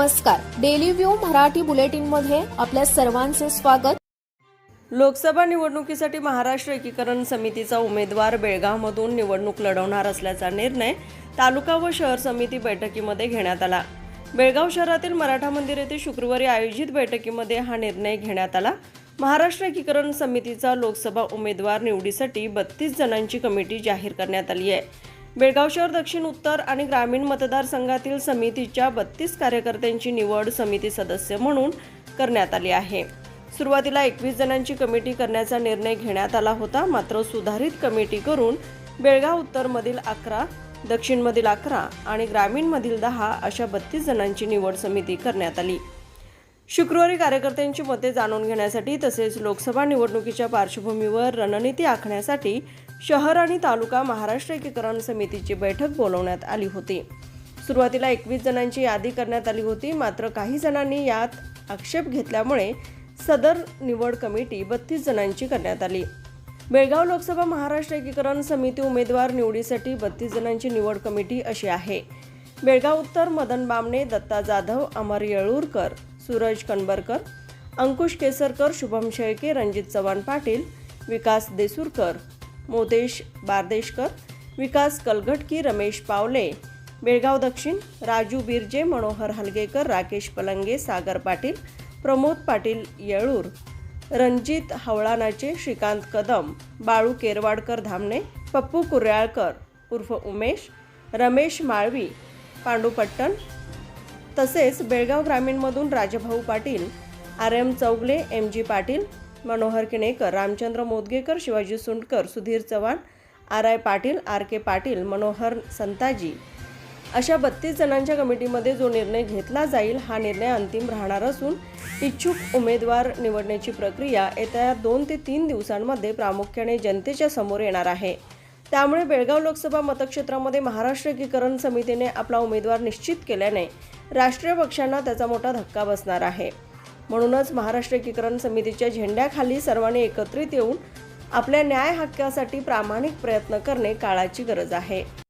नमस्कार. Daily view Marathi बुलेटिनमध्ये आपल्या सर्वांचे स्वागत. लोकसभा निवडणुकीसाठी महाराष्ट्र एकीकरण समितीचा उमेदवार बेळगावमधून निवडणूक लढवणार असल्याचा निर्णय तालुका व शहर समिती बैठकीमध्ये घेण्यात आला. बेळगाव शहरातील मराठा मंदिर येथे शुक्रवारी आयोजित बैठकीमध्ये हा निर्णय घेण्यात आला. महाराष्ट्र एकीकरण समितीचा लोकसभा उमेदवार निवडीसाठी बत्तीस जणांची कमिटी जाहीर करण्यात आली आहे. बेळगाव शहर दक्षिण उत्तर आणि ग्रामीण मतदारसंघातील समितीच्या बत्तीस कार्यकर्त्यांची निवड समिती सदस्य म्हणून करण्यात आली आहे. सुरुवातीला एकवीस जणांची कमिटी करण्याचा निर्णय घेण्यात आला होता मात्र सुधारित कमिटी करून बेळगाव उत्तरमधील अकरा दक्षिणमधील अकरा आणि ग्रामीणमधील दहा अशा बत्तीस जणांची निवड समिती करण्यात आली. शुक्रवारी कार्यकर्त्यांची मते जाणून घेण्यासाठी तसेच लोकसभा निवडणुकीच्या पार्श्वभूमीवर रणनीती आखण्यासाठी शहर आणि तालुका महाराष्ट्र एकीकरण समितीची बैठक बोलवण्यात आली होती. सुरुवातीला एकवीस जणांची यादी करण्यात आली होती. मात्र काही जणांनी यात आक्षेप घेतल्यामुळे सदर निवड कमिटी बत्तीस जणांची करण्यात आली. बेळगाव लोकसभा महाराष्ट्र एकीकरण समिती उमेदवार निवडीसाठी बत्तीस जणांची निवड कमिटी अशी आहे. बेळगाव उत्तर मदन बामणे दत्ता जाधव अमर येळूरकर सूरज कणबरकर अंकुश केसरकर शुभम शेळके रणजित चव्हाण पाटील विकास देसूरकर मोदेश बारदेशकर विकास कलघटकी रमेश पावले बेळगाव दक्षिण राजू बिरजे मनोहर हलगेकर राकेश पलंगे सागर पाटील प्रमोद पाटील येळूर रणजित हवळानाचे श्रीकांत कदम बाळू केरवाडकर धामणे पप्पू कुर्याळकर उर्फ उमेश रमेश माळवी पांडुपट्टण तसेच Belgaum ग्रामीणमधून Rajbhau Patil R M Chougale M G Patil Manohar Kinekar Ramchandra Modgekar Shivaji Sundkar Sudhir Chavan R I Patil R K Patil Manohar Santaji. अशा बत्तीस जणांच्या कमिटीमध्ये जो निर्णय घेतला जाईल हा निर्णय अंतिम राहणार असून इच्छुक उमेदवार निवडण्याची प्रक्रिया येत्या दोन ते तीन दिवसांमध्ये प्रामुख्याने जनतेच्या समोर येणार आहे. त्यामुळे बेळगाव लोकसभा मतक्षेत्रामध्ये महाराष्ट्र एकीकरण समितीने आपला उमेदवार निश्चित केल्याने राष्ट्रीय पक्षांना त्याचा मोठा धक्का बसणार आहे. म्हणूनच महाराष्ट्र एकीकरण समितीच्या झेंड्याखाली सर्वांनी एकत्रित येऊन आपल्या न्याय हक्कासाठी प्रामाणिक प्रयत्न करणे काळाची गरज आहे.